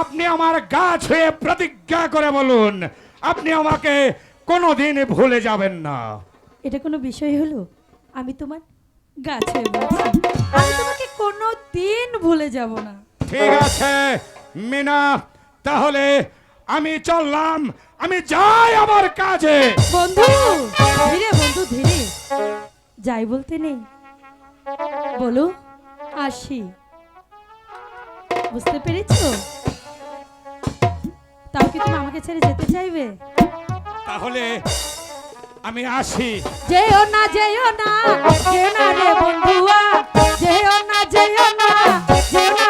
আপনি আমার গাছ হয়ে প্রতিজ্ঞা করে বলুন আপনি আমাকে কোনোদিন ভুলে যাবেন না। এটা কোনো বিষয় হলো? আমি তোমার গাছে বলছি। আমি তোমাকে কোনো দিন ভুলে যাব না। ঠিক আছে মিনা তাহলে আমি চললাম। আমি যাই আমার কাজে। বন্ধু ধীরে বন্ধু ধীরে। যাই বলতে নেই। বলো আসি। বুঝতে পেরেছ? কি তুমি আমাকে ছেড়ে যেতে চাইবে? তাহলে আমি আসি। যেও না যেও না যেও না রে বন্ধুয়া যেও না যেও না যেও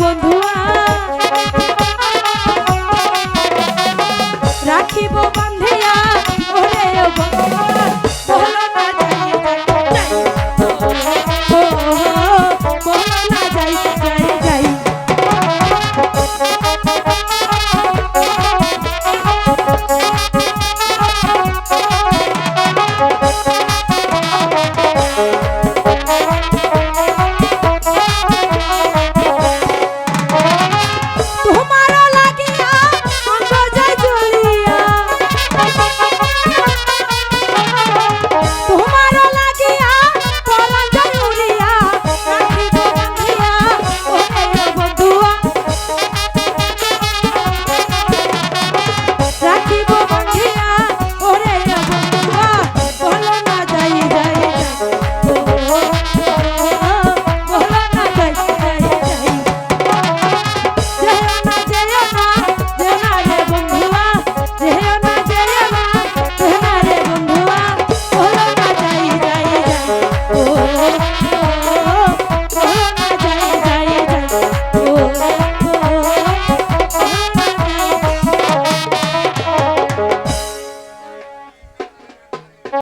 বন্ধুয়া। রাখিব বান্ধিয়া ওরে বন্ধুয়া।